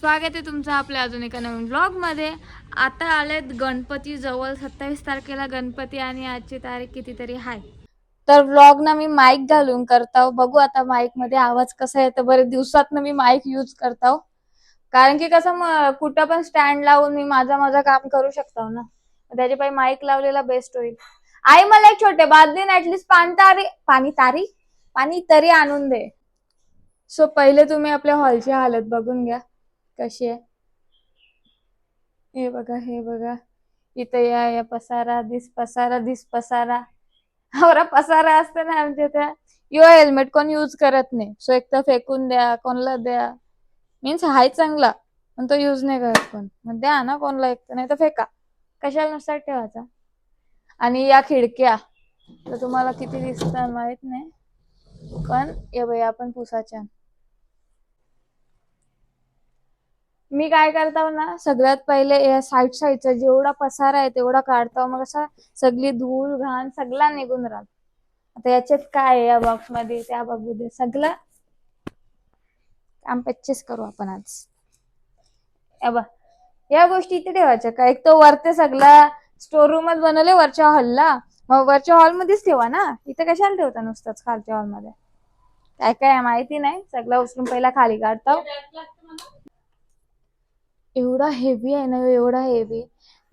स्वागत आहे तुमचं आपल्या अजून एका नवीन ब्लॉगमध्ये आता आलेत गणपती जवळ. सत्तावीस तारखेला गणपती आणि आजची तारीख कितीतरी आहे तर ब्लॉग ना मी माईक घालून करताव बघू आता माईकमध्ये आवाज कसा येतो. बरे दिवसात मी माईक यूज करताव कारण की कसं मग कुठं पण स्टँड लावून मी माझा माझा काम करू शकतो ना. त्याच्या पाहिजे माईक लावलेला बेस्ट होईल. आई मला एक छोटे बादलीन ऍटलीस्ट पाणी तारी पाणी तारी? पाणी तरी आणून दे. सो पहिले तुम्ही आपल्या हॉलची हालत बघून घ्या. कशी आहे हे बघा हे बघा. इथं या या पसारा दिस पसारा दिस पसारा. आवरा पसारा असते ना आमच्या त्या यो हेल्मेट कोण यूज करत नाही. सो एक तर फेकून द्या कोणला द्या. मीन्स हाय चांगला पण तो यूज नाही करत कोण. मग द्या ना कोणला एक तर नाही तर फेका. कशाला नुसता ठेवायचा? आणि या खिडक्या. तर तुम्हाला किती दिसतात माहीत नाही. पण ये बाई आपण पुसाच्या. मी काय करतो ना सगळ्यात पहिले या साईड साईडचा जेवढा पसारा आहे तेवढा काढतो मग असा सगळी धूळ घाण सगळा निघून राहत. आता याच्यात काय आहे या बॉक्समध्ये त्या बघू दे. सगळं काम पच्चीस करू आपण आज. या बा या गोष्टी इथे ठेवायच्या का? एक तो वरते सगळा स्टोर रूमच बनवले वरच्या हॉलला मग वरच्या हॉल मध्येच ठेवा ना. इथे कशाला ठेवता नुसतंच खालच्या हॉलमध्ये? काय काय माहिती नाही. सगळं उचलून पहिला खाली काढतो एवढा हेवी आहे ना एवढा हेवी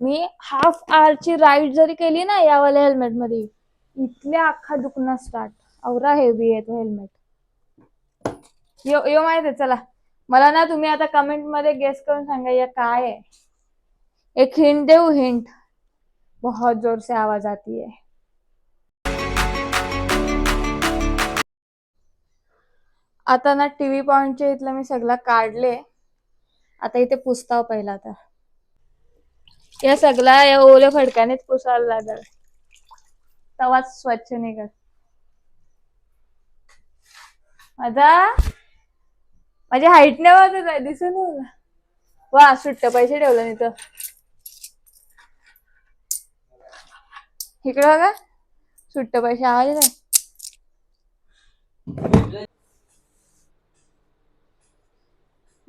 मी हाफ ची राईड जरी केली ना यावाल्या हेल्मेटमध्ये इथल्या अख्खा दुखणं स्टार्ट एवढा हेवी आहे तो हेल्मेट यो यो माहीत आहे चला. मला ना तुम्ही आता कमेंटमध्ये गेस करून सांगा या काय आहे? एक हिंट देऊ हिंट बहुत जोर से आवाज आती है आता ना टीव्ही पॉइंटच्या इथलं मी सगळं काढले. आता इथे पुसताव पहिला आता. या सगळा या ओल्या फडक्यानेच पुसायला लागल. तवाच स्वच्छ निघत माझा? माझ्या हाईटने नाही आहे दिसून वा सुट्ट पैसे ठेवलं नाही तर. इकडं बघा. सुट्ट पैसे आवाज नाही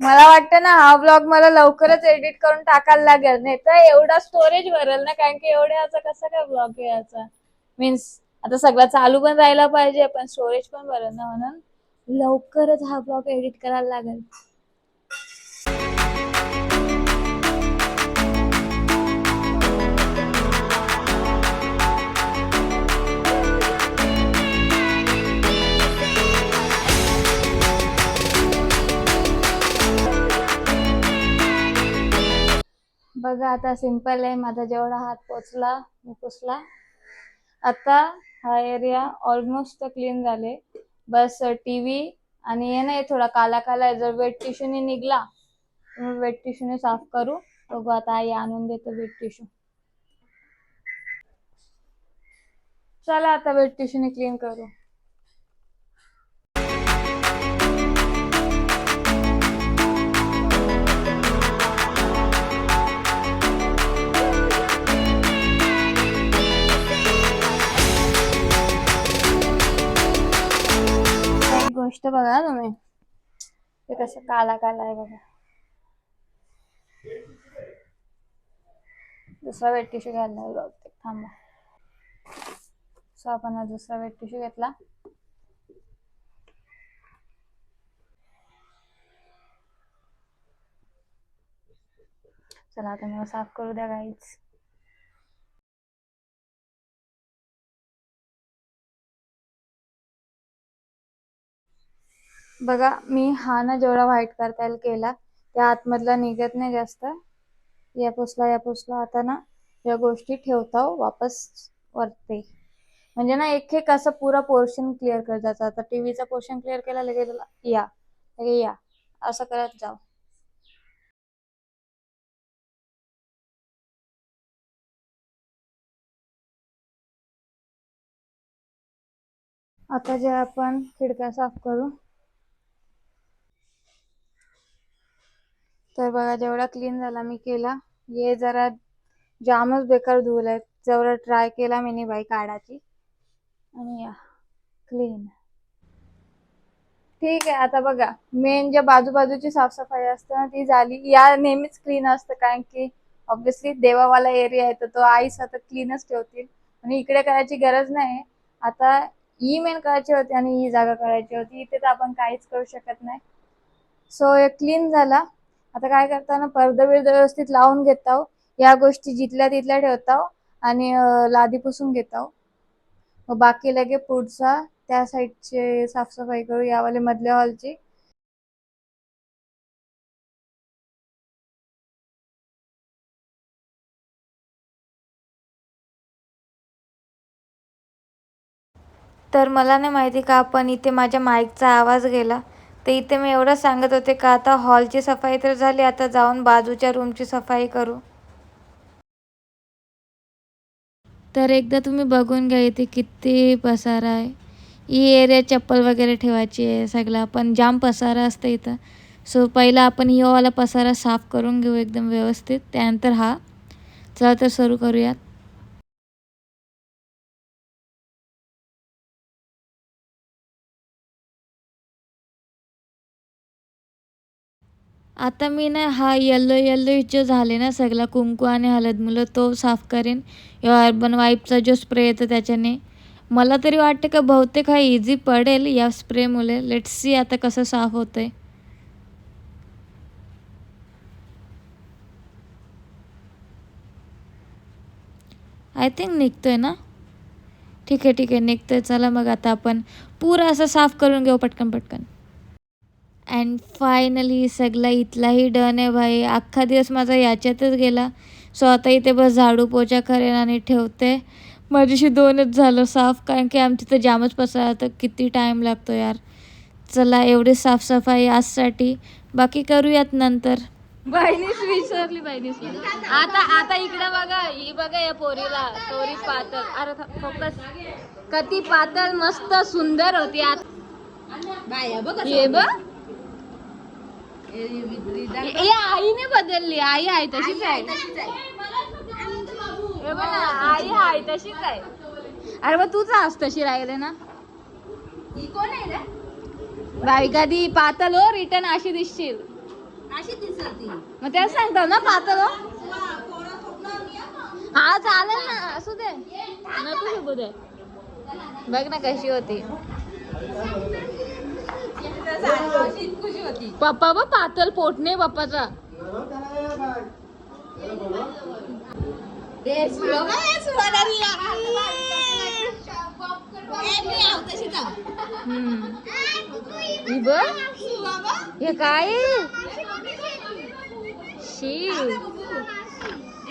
मला वाटतं ना हा ब्लॉग मला लवकरच एडिट करून टाकायला लागेल. नाही तर एवढा स्टोरेज भरेल ना कारण की एवढ्याचा कसा काय ब्लॉग आहे याचा? मीन्स आता सगळं चालू पण राहायला पाहिजे पण स्टोरेज पण भरेल ना म्हणून. लवकरच हा ब्लॉग एडिट करायला लागेल. आता सिंपल आहे. माझा जेवढा हात पोचला मी पुसला. आता हा एरिया ऑलमोस्ट क्लीन झाले. बस टीव्ही आणि हे नाही थोडा काला काला आहे. जर वेट टिश्यूने निघला तर वेट टिश्यूने साफ करू. बघू आता आई आणून देतो वेट टिश्यू चला आता वेट टिश्यूने क्लीन करू. एक बघा तुम्ही. ते कसं काला काला आहे बघा. दुसरा वेट टिश्यू घ्यायला लागलो बहुतेक. थांबा. सो आपण दुसरा वेट टिश्यू घेतला. चला आता मला साफ करू द्या गाईच बघा मी हा ना जेवढा व्हाईट करता येईल केला त्या आतमधला निघत नाही जास्त. या पुसला या पुसला आता ना या गोष्टी ठेवता वापस वरते. म्हणजे ना एक एक असं पुरा पोर्शन क्लिअर करत जायचं आता टीव्हीचा पोर्शन क्लिअर केला लगेच या लगे या. असं करत जाऊ आता जे आपण खिडक्या साफ करू तर बघा जेवढा क्लीन झाला मी केला. हे जरा जामच बेकार धुवलाय जेवढा ट्राय केला मी बाई काढाची आणि या क्लीन ठीक आहे आता बघा. मेन ज्या बाजूबाजूची साफसफाई असते ना ती झाली. या नेहमीच क्लीन असतं. कारण की ऑब्विसली देवावाला एरिया आहे तर तो आई आता क्लीनच ठेवतील. आणि इकडे करायची गरज नाही. आता ही मेन करायची होती आणि ही जागा करायची होती. इथे तर आपण काहीच करू शकत नाही. सो हे क्लीन झाला. आता काय करताना पडदा बिर्द व्यवस्थित लावून घेताव या गोष्टी जिथल्या तिथल्या ठेवताव आणि लादी पुसून घेताव. मग बाकी लगे पुढचा त्या साईडचे साफसफाई करू यावाले मधल्या हॉलची तर मला नाही माहिती का पण इथे माझ्या माईकचा आवाज गेला. तर इथे मी एवढं सांगत होते का आता हॉलची सफाई तर झाली आता जाऊन बाजूच्या रूमची सफाई करू. तर एकदा तुम्ही बघून घ्या इथे किती पसारा आहे. ही एरिया चप्पल वगैरे ठेवायची आहे सगळा पण जाम पसारा असतं इथं. सो पहिला आपण ही पसारा साफ करून घेऊ एकदम व्यवस्थित. त्यानंतर हा. चला तर सुरू करूयात. आता मी ना हा येल्लो येल्लो जो झाले ना सगळा कुंकू आणि हळद मुलं तो साफ करेन. या अर्बन वाईपचा जो स्प्रे येतो त्याच्याने. मला तरी वाटतं का बहुतेक हा इझी पडेल या स्प्रेमुळे लेट्स सी आता कसं साफ होतंय. आय थिंक निघतोय ना? ठीक आहे ठीक आहे निघतोय. चला मग आता आपण पुरं असं साफ करून घेऊ पटकन पटकन. अँड फायनली सगळा इथलाही डन आहे भाई. अख्खा दिवस माझा याच्यातच गेला. सो आता इथे बस झाडू पोचा करेन आणि ठेवते. माझ्याशी दोनच झालं साफ कारण की आमची तर जामच पसारा तर किती टाईम लागतो यार. चला एवढी साफसफाई आजसाठी. बाकी करूयात नंतर. बहिणीच विसरली बहिणीच आता आता इकडे बघा ही बघा या पोरीला. पोरी पातळ. अरे फोकस. कती पातळ मस्त सुंदर होती. आता हे बघ. हे आईने बदलली आई आहे तशीच आहे. हे बघ ना, आई आहे तशीच आहे. अरे मग तूच आज तशी राहिले ना? बाई कधी पातळ हो रिटर्न अशी दिसशील. मग त्याच सांगतो ना पातळ हो. हा चालेल ना असू दे. नको शिकू दे. बघ ना कशी होती. पप्पा बा पातळ पोट नाही पप्पाचा. ही हे काय? शी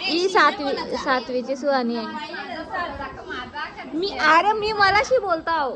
ही सातवी सातवीची सुहानी आहे. मी अरे मी मलाशी बोलता आहो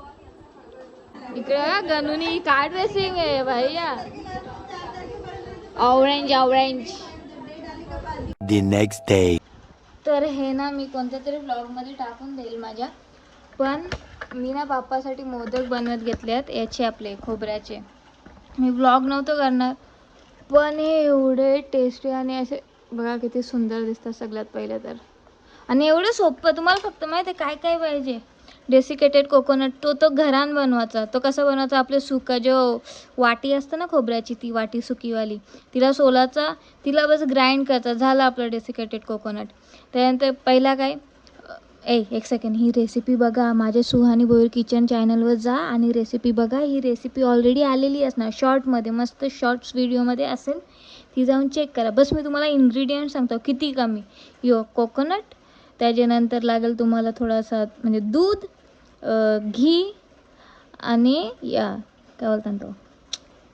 इकडे गणुनी काय ड्रेसिंग आहे भैया? Orange orange The next day. तर हे ना मी कोणत्या तरी ब्लॉगमध्ये टाकून देईल माझ्या. पण मी ना बाप्पासाठी मोदक बनवत घेतले आहेत याचे आपले खोबऱ्याचे. मी ब्लॉग नव्हतं करणार पण हे एवढे टेस्टी आणि असे बघा किती सुंदर दिसतात सगळ्यात पहिले तर. आणि एवढं सोपं तुम्हाला फक्त माहिती आहे काय काय पाहिजे? डेसिकेटेड कोकोनट तो तो घरान बनवायचा. तो कसा बनवायचा? आपले सुका जो वाटी असतं ना खोबऱ्याची ती वाटी सुकीवाली तिला सोलाचा तिला बस ग्राइंड करायचा. झाला आपलं डेसिकेटेड कोकोनट त्यानंतर पहिला काय? ए एक सेकंड ही रेसिपी बघा. माझ्या सुहानी बोईर किचन चॅनलवर जा आणि रेसिपी बघा. ही रेसिपी ऑलरेडी आलेली असणार. शॉर्टमध्ये मस्त शॉर्ट्स व्हिडिओमध्ये असेल. ती जाऊन चेक करा. बस मी तुम्हाला इन्ग्रेडियंट सांगतो. किती कमी? यो कोकोनट त्याच्यानंतर लागेल तुम्हाला थोडासा म्हणजे दूध घी आणि या काय बोलतात तो?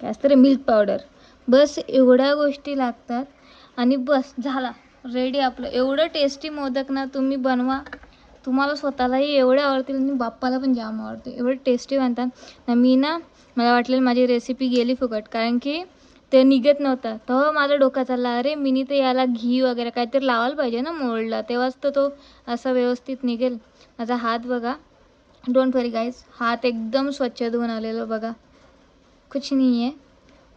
काय असतं रे मिल्क पावडर बस एवढ्या गोष्टी लागतात आणि बस झाला. रेडी आपलं. एवढं टेस्टी मोदक ना तुम्ही बनवा. तुम्हाला स्वतःलाही एवढे आवडतील आणि बाप्पाला पण जाम आवडते. एवढे टेस्टी बनतात. ना मी ना मला वाटलेलं माझी रेसिपी गेली फुकट. कारण की ते निघत नव्हतं. तेव्हा माझा डोका चालला अरे मिनी ते याला घी वगैरे काहीतरी लावायला पाहिजे ना मोडला तेव्हाच तर तो असा व्यवस्थित निघेल. माझा हात बघा. डोंट वरी गाईज हात एकदम स्वच्छ धुवून आलेलो बघा. कुछ नाही आहे.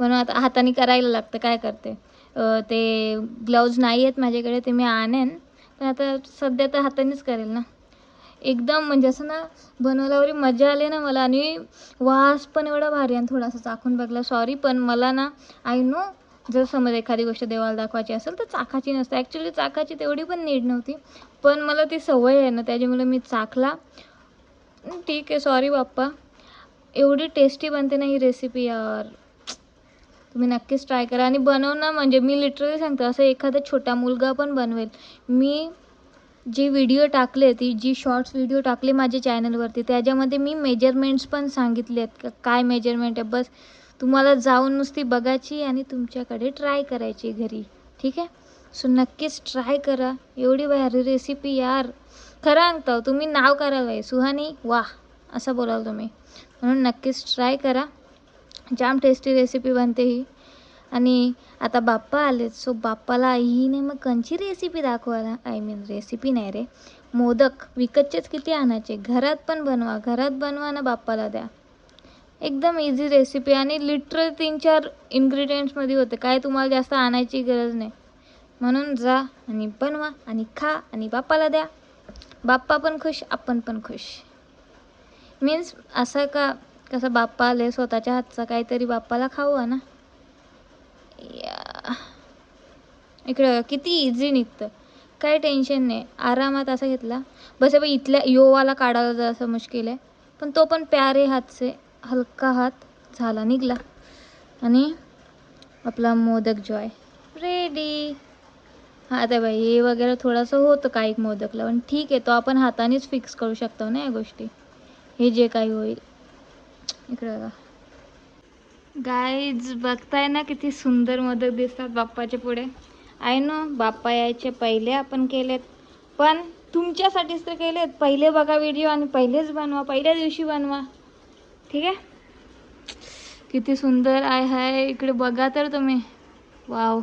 म्हणून आता हाताने करायला लागतं काय करते? ते ग्लव्ज नाही आहेत माझ्याकडे ते मी आणेन. पण आता सध्या तर हातानेच करेल ना. एकदम म्हणजे असं ना बनवल्यावर मजा आली ना मला आणि वास पण एवढा भारी आणि थोडासा चाखून बघला. सॉरी पण मला ना आय नो जर समज एखादी गोष्ट देवाला दाखवायची असेल तर चाकाची नसते. ॲक्च्युली चाकाची तेवढी पण नीड नव्हती. पण मला ती सवय आहे ना त्याच्यामुळे मी चाकला ठीक आहे सॉरी बाप्पा. एवढी टेस्टी बनते ना ही रेसिपी यार. तुम्ही नक्कीच ट्राय करा. आणि बनवणं म्हणजे मी लिटरली सांगते असं एखादा छोटा मुलगा पण बनवेल. मी जे व्हिडिओ टाकले ती जी शॉर्ट्स व्हिडिओ टाकले माझ्या चॅनलवरती त्याच्यामध्ये मी मेजरमेंट्स पण सांगितले आहेत. का काय मेजरमेंट आहे? बस तुम्हाला जाऊन नुसती बघायची आणि तुमच्याकडे ट्राय करायची घरी. ठीक आहे? सो नक्कीच ट्राय करा. एवढी भारी रेसिपी यार. खरं सांगतो तुम्ही नाव कराल बाई. सुहानी वा असं बोलाल तुम्ही. म्हणून नक्कीच ट्राय करा. जाम टेस्टी रेसिपी बनते ही. आणि आता बाप्पा आलेत. सो बाप्पाला आईने मग कंची रेसिपी दाखवायला आय मीन रेसिपी नाही रे. मोदक. विकतचेच किती आणायचे? घरात पण बनवा. घरात बनवा ना बाप्पाला द्या. एकदम इझी रेसिपी आणि लिटरल तीन चार इन्ग्रेडियंट्समध्ये होते. काय तुम्हाला जास्त आणायची गरज नाही. म्हणून जा आणि बनवा आणि खा आणि बाप्पाला द्या. बाप्पा पण खुश आपण पण खुश. मीन्स असं का कसं बाप्पा आले स्वतःच्या हातचा काहीतरी बाप्पाला खाऊ ना या. इकडं किती इझी निघतं. काही टेन्शन नाही. आरामात असा घेतला. बस बाई इथल्या योवाला काढायला जरासं मुश्किल आहे. पण तो पण प्यारे हातचे हलका हात झाला निघला. आणि आपला मोदक जो आहे रेडी हा आता बाई हे वगैरे थोडंसं होतं काही मोदकला पण ठीक आहे तो आपण हातानेच फिक्स करू शकतो ना या गोष्टी. हे जे काही होईल. इकडं गाईज बघताय ना किती सुंदर मदत दिसतात बाप्पाच्या पुढे. आय नो बाप्पा यायचे पहिले आपण केलेत. पण तुमच्यासाठीच तर केलेत. पहिले बघा व्हिडिओ आणि पहिलेच बनवा. पहिल्या दिवशी बनवा. ठीक आहे? किती सुंदर आहे हाय. इकडे बघा तर तुम्ही. वाव